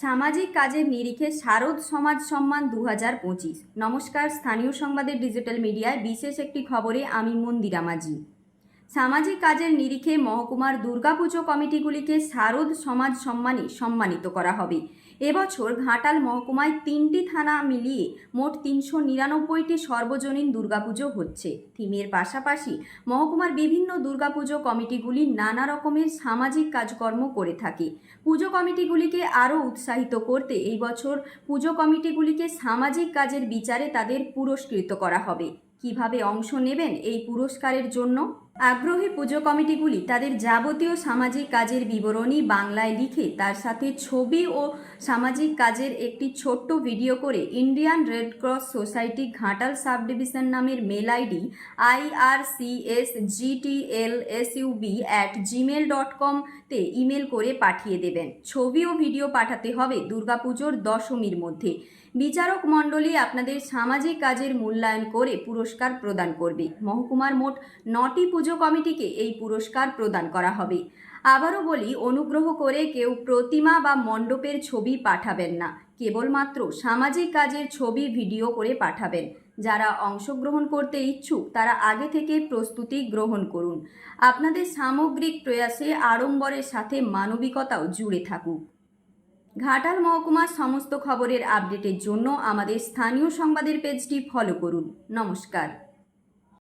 সামাজিক কাজের নিরিখে শারদ সমাজ সম্মান দু নমস্কার, স্থানীয় সংবাদের ডিজিটাল মিডিয়ায় বিশেষ একটি খবরে আমি মন্দিরা মাঝি সামাজিক কাজের নিরিখে মহকুমার দুর্গাপুজো কমিটিগুলিকে শারদ সমাজ সম্মানে সম্মানিত করা হবে। এবছর ঘাটাল মহকুমায় তিনটি থানা মিলিয়ে মোট তিনশো নিরানব্বইটি সর্বজনীন দুর্গাপুজো হচ্ছে। থিমের পাশাপাশি মহকুমার বিভিন্ন দুর্গাপুজো কমিটিগুলি নানা রকমের সামাজিক কাজকর্ম করে থাকে। পুজো কমিটিগুলিকে আরও উৎসাহিত করতে এই বছর পুজো কমিটিগুলিকে সামাজিক কাজের বিচারে তাদের পুরস্কৃত করা হবে। কীভাবে অংশ নেবেন এই পুরস্কারের জন্য? আগ্রহী পুজো কমিটিগুলি তাদের যাবতীয় সামাজিক কাজের বিবরণী বাংলায় লিখে তার সাথে ছবি ও সামাজিক কাজের একটি ছোট্ট ভিডিও করে Indian Red Cross society Ghatal sub division নামের mail ID I R C S G T L S U B at Gmail dot কমতে ইমেল করে পাঠিয়ে দেবেন। ছবি ও ভিডিও পাঠাতে হবে দুর্গাপুজোর দশমীর মধ্যে। বিচারক মণ্ডলী আপনাদের সামাজিক কাজের মূল্যায়ন করে পুরস্কার প্রদান করবে। মহকুমার মোট নটি পুজো কমিটিকে এই পুরস্কার প্রদান করা হবে। আবারও বলি, অনুগ্রহ করে কেউ প্রতিমা বা মণ্ডপের ছবি পাঠাবেন না। কেবলমাত্র সামাজিক কাজের ছবি ভিডিও করে পাঠাবেন। যারা অংশগ্রহণ করতে ইচ্ছুক, তারা আগে থেকে প্রস্তুতি গ্রহণ করুন। আপনাদের সামগ্রিক প্রয়াসে আড়ম্বরের সাথে মানবিকতাও জুড়ে থাকুক। ঘাটাল মহকুমার সমস্ত খবরের আপডেটের জন্য আমাদের স্থানীয় সংবাদের পেজটি ফলো করুন। নমস্কার।